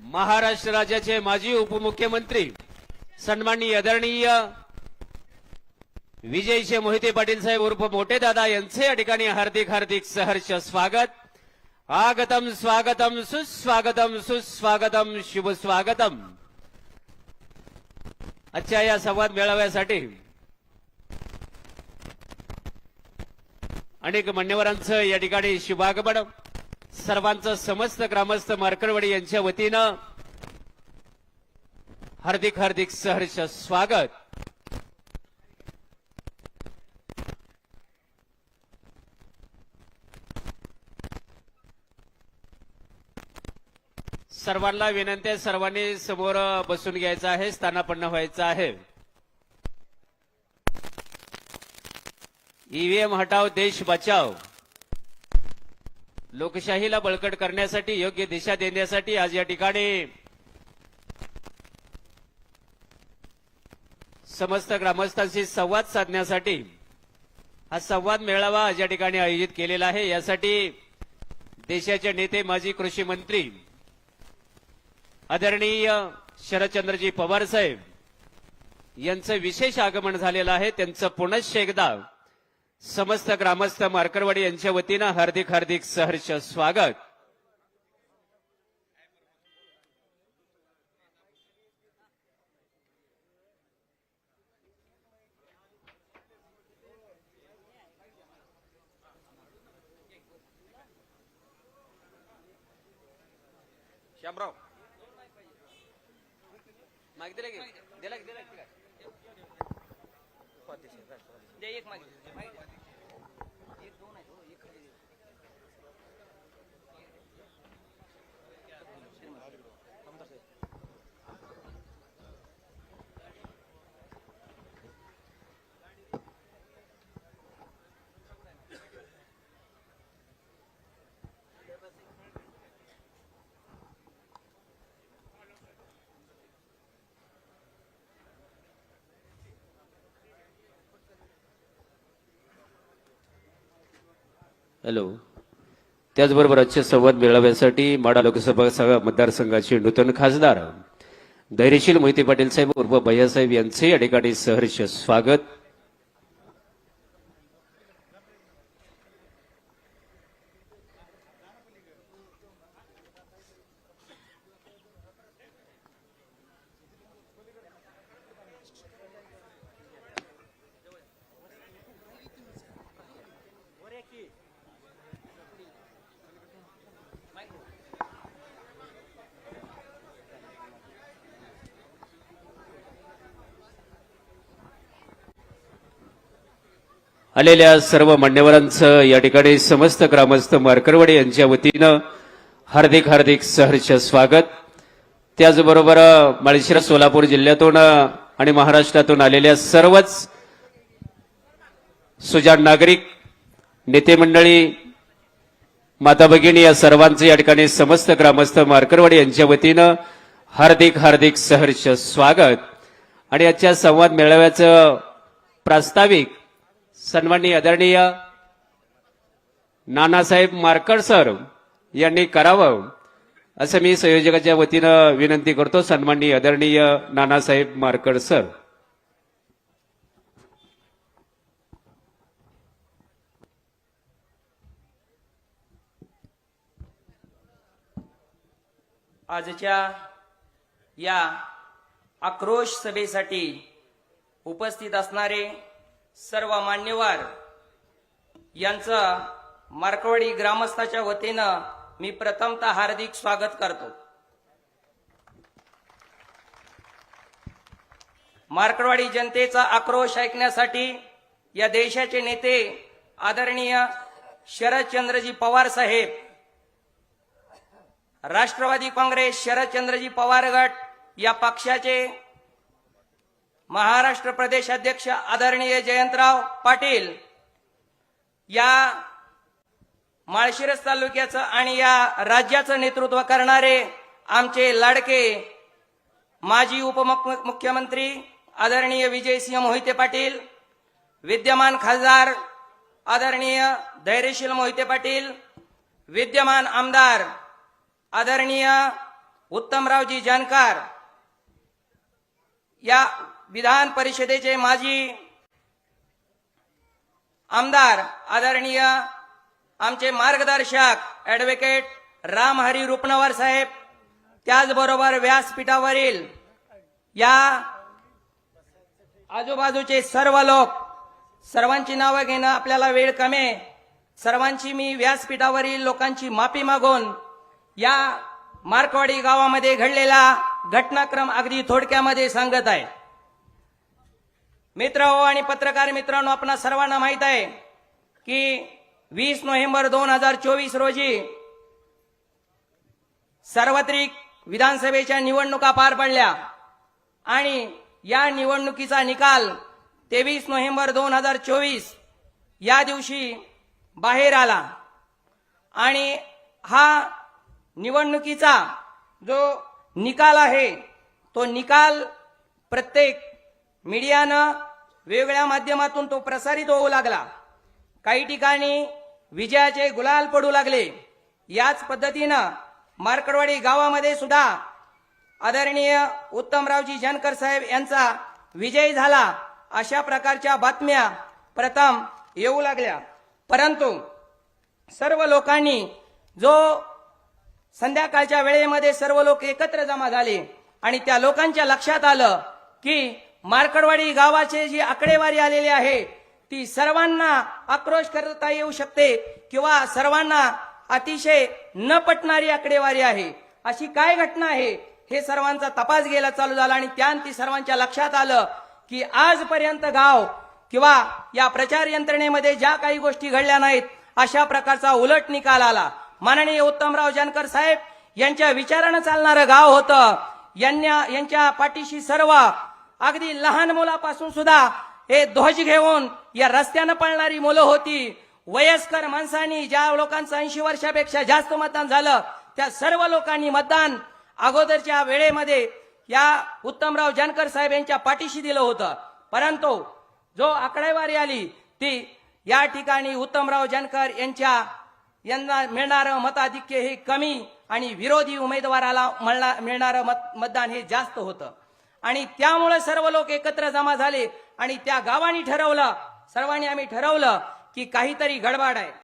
महाराष्ट्र राज्याचे माजी उपमुख्यमंत्री सन्माननीय आदरणीय विजयचे मोहिते पाटील साहेब उर्फ मोठे दादा यांचे या ठिकाणी हार्दिक हार्दिक सहर्ष स्वागत. आगतम स्वागतम सुस्वागतम सुस्वागतम शुभ स्वागतम आजच्या या संवाद मेळाव्यासाठी अनेक मान्यवरांचं या ठिकाणी शुभागमन. सर्वांचं समस्त ग्रामस्थ मार्करवाडी यांच्या वतीनं हार्दिक हार्दिक सहर्ष स्वागत. सर्वांना विनंती आहे सर्वांनी समोर बसून घ्यायचं आहे स्थानापन्न व्हायचं आहे. ईव्हीएम हटाव देश बचाव लोकशाहीला बळकट करण्यासाठी योग्य दिशा देण्यासाठी आज या ठिकाणी समस्त ग्रामस्थांशी संवाद साधण्यासाठी हा संवाद मेळावा आज या ठिकाणी आयोजित केलेला आहे. यासाठी देशाचे नेते माजी कृषी मंत्री आदरणीय शरदचंद्रजी पवार साहेब यांचं विशेष आगमन झालेलं आहे. त्यांचं पुनश्च एकदा समस्त ग्रामस्थ मार्करवाडी यांच्या वतीनं हार्दिक हार्दिक सहर्ष स्वागत. शामराव माग दिला की? दिला की दिला की दे एक मागे. हो, हॅलो. त्याचबरोबर आजच्या संवाद मेळाव्यासाठी माडा लोकसभा सभा मतदारसंघाचे नूतन खासदार. धैर्यशील मोहिते पाटील साहेब उर्फ भैयासाहेब यांचे या ठिकाणी सहर्ष स्वागत. आलेल्या सर्व मान्यवरांचं या ठिकाणी समस्त ग्रामस्थ मार्करवाडी यांच्या वतीनं हार्दिक हार्दिक सहर्ष स्वागत. त्याचबरोबर माळशिरा सोलापूर जिल्ह्यातून आणि महाराष्ट्रातून आलेल्या सर्वच सुजाण नागरिक नेते मंडळी माता भगिनी या सर्वांचे या ठिकाणी समस्त ग्रामस्थ मार्करवाडी यांच्या वतीनं हार्दिक हार्दिक सहर्ष स्वागत. आणि आजच्या संवाद मेळाव्याचं प्रास्ताविक सन्माननीय आदरणीय नानासाहेब मारकर सर यांनी करावं असं मी संयोजकाच्या वतीनं विनंती करतो सन्माननीय आदरणीय नानासाहेब मारकर सर. आजच्या या आक्रोश सभेसाठी उपस्थित असणारे सर्व मान्यवर यांचं मार्कवाडी ग्रामस्थाच्या वतीनं मी प्रथमतः हार्दिक स्वागत करतो. मार्कवाडी जनतेचा आक्रोश ऐकण्यासाठी या देशाचे नेते आदरणीय शरदचंद्रजी पवार साहेब राष्ट्रवादी काँग्रेस शरदचंद्रजी पवार गट या पक्षाचे महाराष्ट्र प्रदेश अध्यक्ष आदरणीय जयंतराव पाटील या माळशिरस तालुक्याचं आणि या राज्याचं नेतृत्व करणारे आमचे लाडके माजी उपमुख्यमंत्री आदरणीय विजयसिंह मोहिते पाटील विद्यमान खासदार आदरणीय धैर्यशील मोहिते पाटील विद्यमान आमदार आदरणीय उत्तमरावजी जानकार या विधान परिषदेचे माजी आमदार आदरणीय आमचे मार्गदर्शक ऍडव्होकेट रामहरी रुपनवर साहेब त्याचबरोबर व्यासपीठावरील या आजूबाजूचे सर्व लोक सर्वांची नावं घेणं आपल्याला वेळ कमी सर्वांची मी व्यासपीठावरील लोकांची माफी मागून या मार्कवाडी गावामध्ये घडलेला घटनाक्रम अगदी थोडक्यामध्ये सांगत आहे. मित्र हो आणि पत्रकार मित्रांनो आपणा सर्वांना माहीत आहे की वीस नोव्हेंबर दोन हजार चोवीस रोजी सार्वत्रिक विधानसभेच्या निवडणुका पार पडल्या आणि या निवडणुकीचा निकाल तेवीस नोव्हेंबर दोन हजार चोवीस या दिवशी बाहेर आला. आणि हा निवडणुकीचा जो निकाल आहे तो निकाल प्रत्येक मीडियानं वेगवेगळ्या माध्यमातून तो प्रसारित होऊ लागला. काही ठिकाणी विजयाचे गुलाल पडू लागले. याच पद्धतीनं मार्कडवाडी गावामध्ये सुद्धा आदरणीय उत्तमरावजी जानकर साहेब यांचा विजय झाला अशा प्रकारच्या बातम्या प्रथम येऊ लागल्या. परंतु सर्व लोकांनी जो संध्याकाळच्या वेळेमध्ये सर्व लोक एकत्र जमा झाले आणि त्या लोकांच्या लक्षात आलं की मार्कडवाडी गावाचे जी आकडेवारी आलेली आहे ती सर्वांना आक्रोश करता येऊ शकते किंवा सर्वांना अतिशय न पटणारी आकडेवारी आहे. अशी काय घटना आहे हे सर्वांचा तपास गेला चालू झाला आणि त्यान ती सर्वांच्या लक्षात आलं की आजपर्यंत गाव किंवा या प्रचार यंत्रणेमध्ये ज्या काही गोष्टी घडल्या नाहीत अशा प्रकारचा उलट निकाल आला. माननीय उत्तमराव जानकर साहेब यांच्या विचारानं चालणारं गाव होतं. यांना यांच्या पाठीशी सर्व अगदी लहान मुलापासून सुद्धा हे ध्वज घेऊन या रस्त्यानं पळणारी मुलं होती. वयस्कर माणसांनी ज्या लोकांचं ऐंशी वर्षापेक्षा जास्त मतदान झालं त्या सर्व लोकांनी मतदान अगोदरच्या वेळेमध्ये या उत्तमराव जानकर साहेब यांच्या पाठीशी दिलं होतं. परंतु जो आकडेवारी आली ती या ठिकाणी उत्तमराव जानकर यांच्या यांना मिळणारं मताधिक्य हे कमी आणि विरोधी उमेदवाराला मिळणारं मत मतदान हे जास्त होतं. आणि त्यामुळे सर्व लोक एकत्र जमा झाले आणि त्या गावाने ठरवलं सर्वांनी आम्ही ठरवलं की काहीतरी गडबड आहे.